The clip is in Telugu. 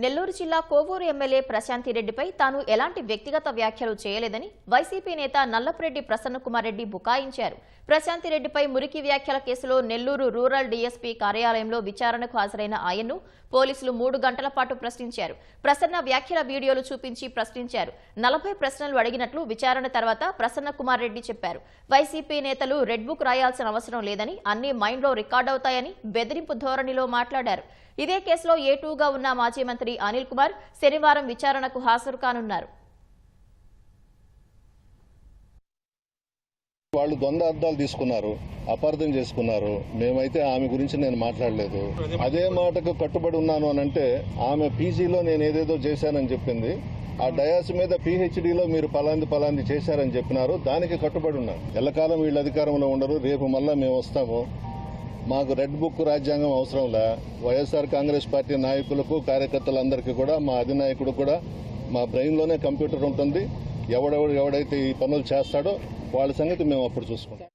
నెల్లూరు జిల్లా కోవూరు ఎమ్మెల్యే ప్రశాంతి రెడ్డిపై తాను ఎలాంటి వ్యక్తిగత వ్యాఖ్యలు చేయలేదని వైసీపీ నేత నల్లపురెడ్డి ప్రసన్నకుమార్ రెడ్డి బుకాయించారు. ప్రశాంతి రెడ్డిపై మురికి వ్యాఖ్యల కేసులో నెల్లూరు రూరల్ డీఎస్పీ కార్యాలయంలో విచారణకు హాజరైన ఆయన్ను పోలీసులు మూడు గంటల పాటు ప్రశ్నించారు. ప్రసన్న వ్యాఖ్యల వీడియోలు చూపించి ప్రశ్నించారు. నలభై ప్రశ్నలు అడిగినట్లు విచారణ తర్వాత ప్రసన్నకుమార్ రెడ్డి చెప్పారు. వైసీపీ నేతలు రెడ్ బుక్ రాయాల్సిన అవసరం లేదని అన్ని మైండ్లో రికార్డవుతాయని బెదిరింపు ధోరణిలో మాట్లాడారు. ఇదే కేసులో ఏటూగా ఉన్న మాజీ మంత్రి అనిల్ కుమార్ శనివారం విచారణకు హాజరు కానున్నారు. వాళ్ళు ద్వంద్వ అర్థాలు తీసుకున్నారు అపార్థం చేసుకున్నారు. మేమైతే ఆమె గురించి నేను మాట్లాడలేదు. అదే మాటకు కట్టుబడి ఉన్నాను అని అంటే ఆమె పీజీలో నేను ఏదేదో చేశానని చెప్పింది. ఆ డయాస్ మీద పీహెచ్డీలో మీరు పలాంది పలాంది చేశారని చెప్పినారు. దానికి కట్టుబడి ఉన్నాను ఎల్లకాలం వీళ్ళు అధికారంలో ఉండరు. రేపు మళ్ళా మేము వస్తాము. మాకు రెడ్ బుక్ రాజ్యాంగం అవసరంలా వైఎస్ఆర్ కాంగ్రెస్ పార్టీ నాయకులకు కార్యకర్తలందరికీ కూడా మా అధినాయకుడు కూడా మా బ్రెయిన్లోనే కంప్యూటర్ ఉంటుంది. ఎవడెవడు ఎవడైతే ఈ పనులు చేస్తాడో వాళ్ళ సంగతి మేము అప్పుడు చూసుకుంటాం.